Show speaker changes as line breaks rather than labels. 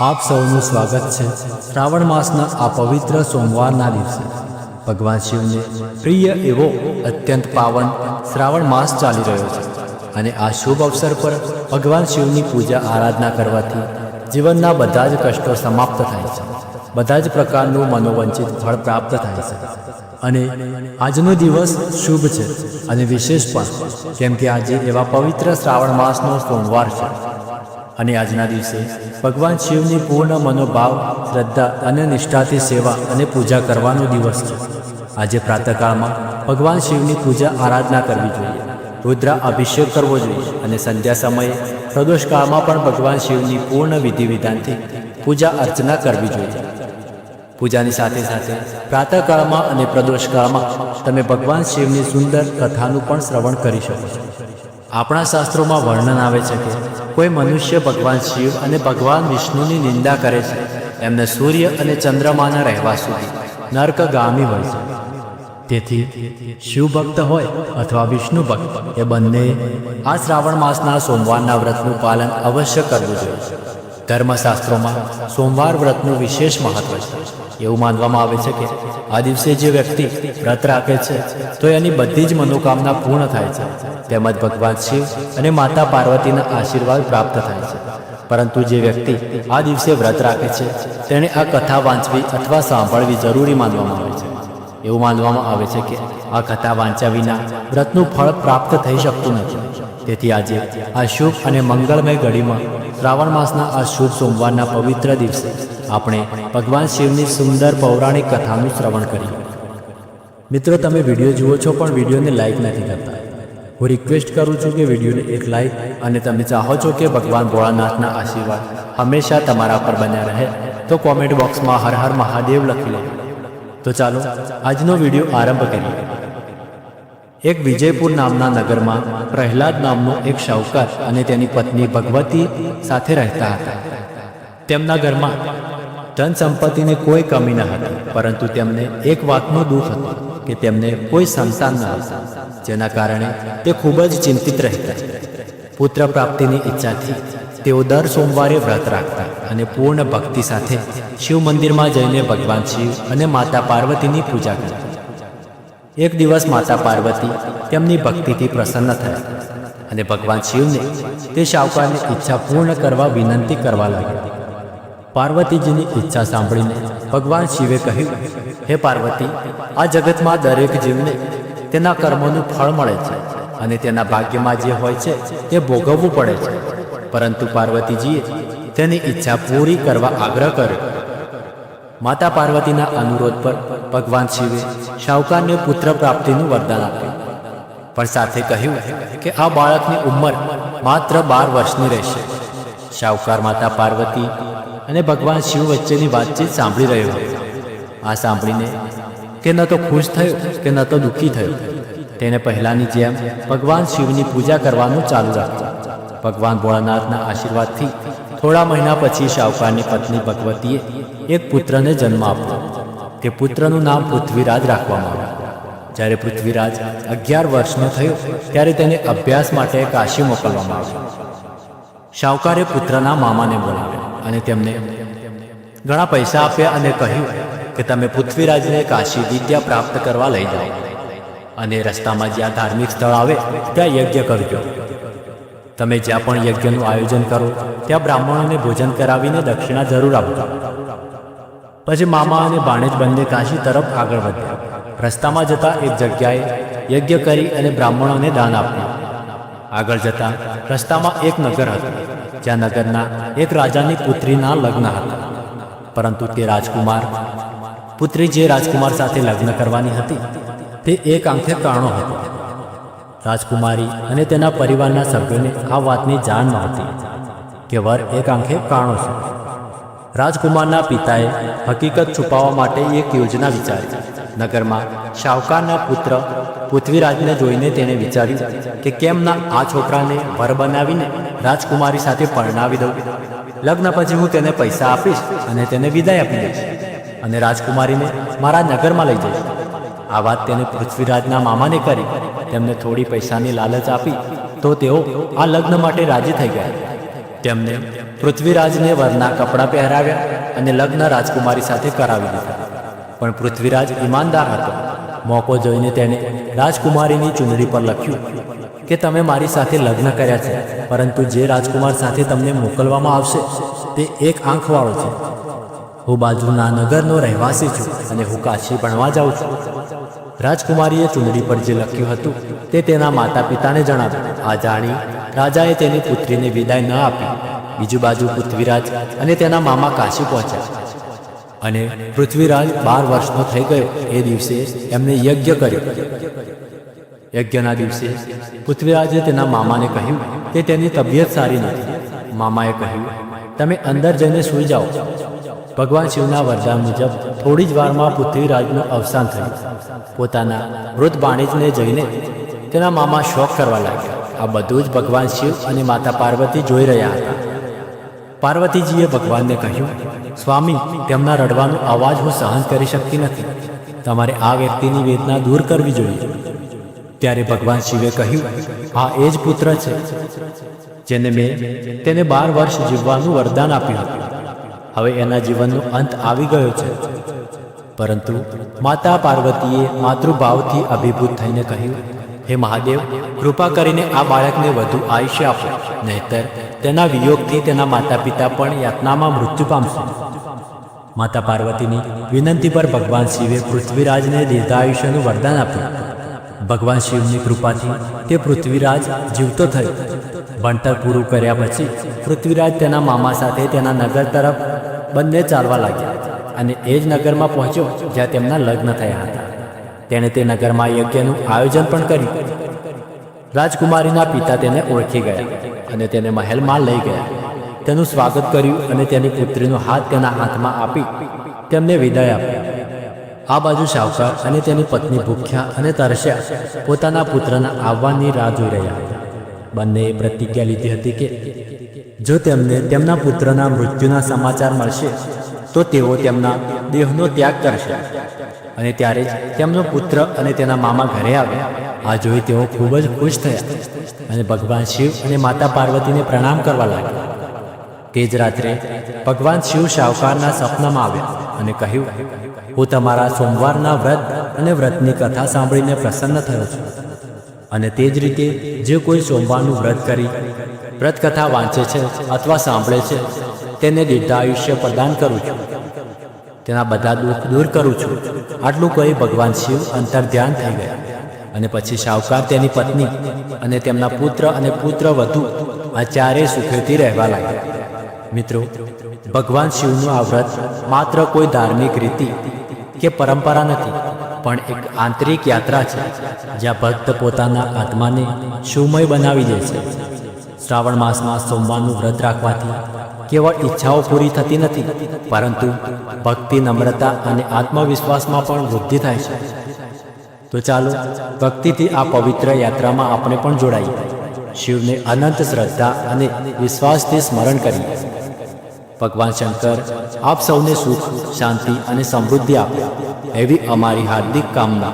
આપ સૌનું સ્વાગત છે. શ્રાવણ માસના આ પવિત્ર સોમવારના દિવસે. ભગવાન શિવને પ્રિય એવો અત્યંત પાવન શ્રાવણ માસ ચાલી રહ્યો છે. અને આ શુભ અવસર પર ભગવાન શિવની પૂજા આરાધના કરવાથી જીવનના બધા જ કષ્ટો સમાપ્ત થાય છે. બધા જ પ્રકારનું મનોવંચિત ફળ પ્રાપ્ત થાય છે. અને આજનો દિવસ શુભ છે અને વિશેષ પણ, કેમ કે આજે એવા પવિત્ર શ્રાવણ માસનો સોમવાર છે. અને આજના દિવસે ભગવાન શિવની પૂર્ણ મનોભાવ, શ્રદ્ધા અને નિષ્ઠાથી સેવા અને પૂજા કરવાનો દિવસ છે. આજે પ્રાતકાળમાં ભગવાન શિવની પૂજા આરાધના કરવી જોઈએ. રુદ્ર અભિષેક કરવો જોઈએ અને સંધ્યા સમયે પ્રદોષકાળમાં પણ ભગવાન શિવની પૂર્ણ વિધિ વિધાનથી પૂજા અર્ચના કરવી જોઈએ. પૂજાની સાથે સાથે પ્રાતઃકાળમાં અને પ્રદોષકાળમાં તમે ભગવાન શિવની સુંદર કથાનું પણ શ્રવણ કરી શકો છો. આપણા શાસ્ત્રોમાં વર્ણન આવે છે કે કોઈ મનુષ્ય ભગવાન શિવ અને ભગવાન વિષ્ણુની નિંદા કરે છે, એમને સૂર્ય અને ચંદ્રમાના રહેવા સુધી નર્કગામી હોય છે. તેથી શિવ ભક્ત હોય અથવા વિષ્ણુ ભક્ત એ બંને આ શ્રાવણ માસના સોમવારના વ્રતનું પાલન અવશ્ય કરવું જોઈએ. ધર્મશાસ્ત્રોમાં સોમવાર વ્રતનું વિશેષ મહત્વ છે. એવું માનવામાં આવે છે કે આ દિવસે જે વ્યક્તિ વ્રત રાખે છે, તો એની બધી જ મનોકામના પૂર્ણ થાય છે. તેમજ ભગવાન શિવ અને માતા પાર્વતીના આશીર્વાદ પ્રાપ્ત થાય છે. પરંતુ જે વ્યક્તિ આ દિવસે વ્રત રાખે છે, તેણે આ કથા વાંચવી અથવા સાંભળવી જરૂરી માનવામાં આવે છે. એવું માનવામાં આવે છે કે આ કથા વાંચ્યા વિના વ્રતનું ફળ પ્રાપ્ત થઈ શકતું નથી. તેથી આજે આ શુભ અને મંગળમય ઘડીમાં શ્રાવણ માસના આ શુભ સોમવારના પવિત્ર દિવસે આપણે ભગવાન શિવની સુંદર પૌરાણિક કથાનું શ્રવણ કરીએ. મિત્રો, તમે વીડિયો જુઓ છો પણ વિડીયોને લાઈક નથી કરતા. હું રિક્વેસ્ટ કરું છું કે વિડીયોને એક લાઈક અને તમે ચાહો છો કે ભગવાન ભોળાનાથના આશીર્વાદ હંમેશા તમારા પર બન્યા રહે, તો કોમેન્ટ બોક્સમાં હર હર મહાદેવ લખી લો તો ચાલો, આજનો વીડિયો આરંભ કરીએ. એક વિજયપુર નામના નગરમાં પ્રહલાદ નામનો એક શાહુકાર અને તેની પત્ની ભગવતી સાથે રહેતા હતા. તેમના ઘરમાં ધન સંપત્તિની કોઈ કમી ન હતી, પરંતુ તેમને એક વાતનું દુઃખ હતું કે તેમને કોઈ સંતાન ન હતા, જેના કારણે તે ખૂબ જ ચિંતિત રહેતા. પુત્ર પ્રાપ્તિની ઈચ્છાથી તેઓ દર સોમવારે વ્રત રાખતા અને પૂર્ણ ભક્તિ સાથે શિવ મંદિરમાં જઈને ભગવાન શિવ અને માતા પાર્વતીની પૂજા કરતા. એક દિવસ માતા પાર્વતી તેમની ભક્તિથી પ્રસન્ન થયા અને ભગવાન શિવને તે શાહુકારની ઈચ્છા પૂર્ણ કરવા વિનંતી કરવા લાગ્યા. પાર્વતીજીની ઈચ્છા સાંભળીને ભગવાન શિવે કહ્યું, હે પાર્વતી, આ જગતમાં દરેક જીવને તેના કર્મોનું ફળ મળે છે અને તેના ભાગ્યમાં જે હોય છે તે ભોગવવું પડે છે. પરંતુ પાર્વતીજીએ તેની ઈચ્છા પૂરી કરવા આગ્રહ કર્યો. માતા પાર્વતીના અનુરોધ પર ભગવાન શિવે શાહુકારને પુત્ર પ્રાપ્તિનું વરદાન આપ્યું. પણ સાથે કહ્યું કે આ બાળકની ઉંમર માત્ર બાર વર્ષની રહેશે. શાહુકાર માતા પાર્વતી અને ભગવાન શિવ વચ્ચેની વાતચીત સાંભળી રહ્યો હતો. આ સાંભળીને કે ન તો ખુશ થયો કે ન તો દુઃખી થયો. તેને પહેલાંની જેમ ભગવાન શિવની પૂજા કરવાનું ચાલુ રાખ્યું. ભગવાન ભોળાનાથના આશીર્વાદથી થોડા મહિના પછી શાહુકારની પત્ની ભગવતીએ એક પુત્રને જન્મ આપ્યો. તે પુત્રનું નામ પૃથ્વીરાજ રાખવામાં આવ્યું. જ્યારે પૃથ્વીરાજ અગિયાર વર્ષનો થયો, ત્યારે તેને અભ્યાસ માટે કાશી મોકલવામાં આવ્યો. શાહુકારે પુત્રના મામાને બોલાવ્યા અને તેમને ઘણા પૈસા આપ્યા અને કહ્યું કે તમે પૃથ્વીરાજને કાશી વિદ્યા પ્રાપ્ત કરવા લઈ જાઓ અને રસ્તામાં જ્યાં ધાર્મિક સ્થળ આવે, ત્યાં યજ્ઞ કરજો. તમે જ્યાં પણ યજ્ઞનું આયોજન કરો, ત્યાં બ્રાહ્મણોને ભોજન કરાવીને દક્ષિણા જરૂર આપજો. પછી મામા અને ભાણેજ બંને કાશી તરફ આગળ વધ્યા. રસ્તામાં જતા એક જગ્યાએ યજ્ઞ કરી અને બ્રાહ્મણોને દાન આપ્યું. આગળ જતા રસ્તામાં એક નગર હતું, જ્યાં નગરના એક રાજાની પુત્રીના લગ્ન હતા. પરંતુ તે રાજકુમાર, પુત્રી જે રાજકુમાર સાથે લગ્ન કરવાની હતી, તે એક આંખે કાણો હતો. રાજકુમારી અને તેના પરિવારના સભ્યોને આ વાતની જાણ નહોતી કે વર એક આંખે કાણો છે. રાજકુમારના પિતાએ હકીકત છુપાવવા માટે એક યોજના વિચારી. નગરમાં શાહુકારના પુત્ર પૃથ્વીરાજને જોઈને તેણે વિચાર્યું કે કેમ ના આ છોકરાને વર બનાવીને રાજકુમારી સાથે પરણાવી દઉં. લગ્ન પછી હું તેને પૈસા આપીશ અને તેને વિદાય આપી દઈશ અને રાજકુમારીને મારા નગરમાં લઈ જઈશ. આ વાત તેને પૃથ્વીરાજના મામાને કરી. તેમને થોડી પૈસાની લાલચ આપી તો તેઓ આ લગ્ન માટે રાજી થઈ ગયા. તેમને પૃથ્વીરાજને વરના કપડાં પહેરાવ્યા અને લગ્ન રાજકુમારી સાથે કરાવી દીધા. પણ પૃથ્વીરાજ ઈમાનદાર હતો. મોકો જોઈને તેણે રાજકુમારીની ચૂંદડી પર લખ્યું કે તમે મારી સાથે લગ્ન કર્યા છે, પરંતુ જે રાજકુમાર સાથે તમને મોકલવામાં આવશે, તે એક આંખવાળો છે. હું બાજુના નગરનો રહેવાસી છું અને હું કાશી ભણવા જાઉં છું. રાજકુમારીએ ચૂંદડી પર જે લખ્યું હતું, તે તેના માતા પિતાને જણાવ્યું. આ જાણી રાજાએ તેની પુત્રીને વિદાય ન આપી. બીજી બાજુ પૃથ્વીરાજ અને તેના મામા કાશી પહોંચ્યા. અને પૃથ્વીરાજ બાર વર્ષનો થઈ ગયો. એ દિવસે એમને યજ્ઞ કર્યો. યજ્ઞના દિવસે પૃથ્વીરાજે તેના મામાને કહ્યું કે તેની તબિયત સારી નથી. મામાએ કહ્યું, તમે અંદર જઈને સૂઈ જાઓ. ભગવાન શિવના વરદાન મુજબ થોડી જ વારમાં પૃથ્વીરાજનું અવસાન થયું. પોતાના વૃદ્ધ બાણીજને જઈને તેના મામા શોક કરવા લાગ્યા. આ બધું જ ભગવાન શિવ અને માતા પાર્વતી જોઈ રહ્યા હતા. પાર્વતીજીએ ભગવાનને કહ્યું, સ્વામી, તેમના રડવાનો અવાજ હું સહન કરી શકતી નથી. તમારે આ વ્યક્તિની વેદના દૂર કરવી જોઈએ. ત્યારે ભગવાન શિવે કહ્યું આ એ જ પુત્ર છે, જેને મેં તેને બાર વર્ષ જીવવાનું વરદાન આપ્યું. હતું હવે એના જીવનનો અંત આવી ગયો છે. પરંતુ માતા પાર્વતીએ માતૃભાવથી અભિભૂત થઈને કહ્યું હે મહાદેવ, કૃપા કરીને આ બાળકને વધુ આયુષ્ય આપો. નહીતર તેના વિયોગથી તેના માતા પિતા પણ યાતનામાં મૃત્યુ પામશે. માતા પાર્વતીની વિનંતી પર ભગવાન શિવે પૃથ્વીરાજને દીર્ઘાયુષ્યનું વરદાન આપ્યું. ભગવાન શિવની કૃપાથી તે પૃથ્વીરાજ જીવતો થયો. ભણતર પૂરું કર્યા પછી પૃથ્વીરાજ તેના મામા સાથે તેના નગર તરફ બંને ચાલવા લાગ્યા અને એ જ નગરમાં પહોંચ્યો જ્યાં તેમના લગ્ન થયા હતા. તેણે તે નગરમાં યજ્ઞનું આયોજન પણ કર્યું. રાજકુમારીના પિતા તેને ઓળખી ગયા અને તેને મહેલમાં લઈ ગયા. તેનું સ્વાગત કર્યું અને તેની પુત્રીનો હાથ તેના હાથમાં આપી તેમને વિદાય આપી આ બાજુ શાહુકાર અને તેની પત્ની ભૂખ્યા અને તરસ્યા પોતાના પુત્રના આવવાની રાહ જોઈ રહ્યા. બંનેએ પ્રતિજ્ઞા લીધી હતી કે જો તેમને તેમના પુત્રના મૃત્યુના સમાચાર મળશે તો તેઓ તેમના દેહનો ત્યાગ કરશે. અને ત્યારે જ તેમનો પુત્ર અને તેના મામા ઘરે આવ્યા આ જોઈ તેઓ ખૂબ જ ખુશ થયા અને ભગવાન શિવ અને માતા પાર્વતીને પ્રણામ કરવા લાગ્યા. તે જ રાત્રે ભગવાન શિવ શાહુકારના સપનામાં આવ્યા અને કહ્યું, હું તમારા સોમવારના વ્રત અને વ્રતની કથા સાંભળીને પ્રસન્ન થયો છું. અને તે જ રીતે જે કોઈ સોમવારનું વ્રત કરી વ્રત કથા વાંચે છે અથવા સાંભળે છે તેને દીર્ઘાયુષ્ય પ્રદાન કરું છું. તેના બધા દુઃખ દૂર કરું છું. આટલું કહી ભગવાન શિવ અંતર ધ્યાન થઈ ગયા અને પછી શાહુકાર તેની પત્ની અને તેમના પુત્ર અને પુત્ર વધુ આ ચારેય સુખેથી રહેવા લાગ્યા. મિત્રો, ભગવાન શિવનું આ વ્રત માત્ર કોઈ ધાર્મિક રીતિ કે પરંપરા નથી, પણ એક આંતરિક યાત્રા છે, જ્યાં ભક્ત પોતાના આત્માને શિવમય બનાવી દે છે. શ્રાવણ માસમાં સોમવારનું વ્રત રાખવાથી કેવળ ઈચ્છાઓ પૂરી થતી નથી, પરંતુ ભક્તિ, નમ્રતા અને આત્મવિશ્વાસમાં પણ વૃદ્ધિ થાય છે. તો ચાલો, ભક્તિથી આ પવિત્ર યાત્રામાં આપણે પણ જોડાઈએ. શિવને અનંત શ્રદ્ધા અને વિશ્વાસથી સ્મરણ કરીએ. ભગવાન શંકર આપ સૌને સુખ, શાંતિ અને સમૃદ્ધિ આપે. એવી અમારી હાર્દિક કામના.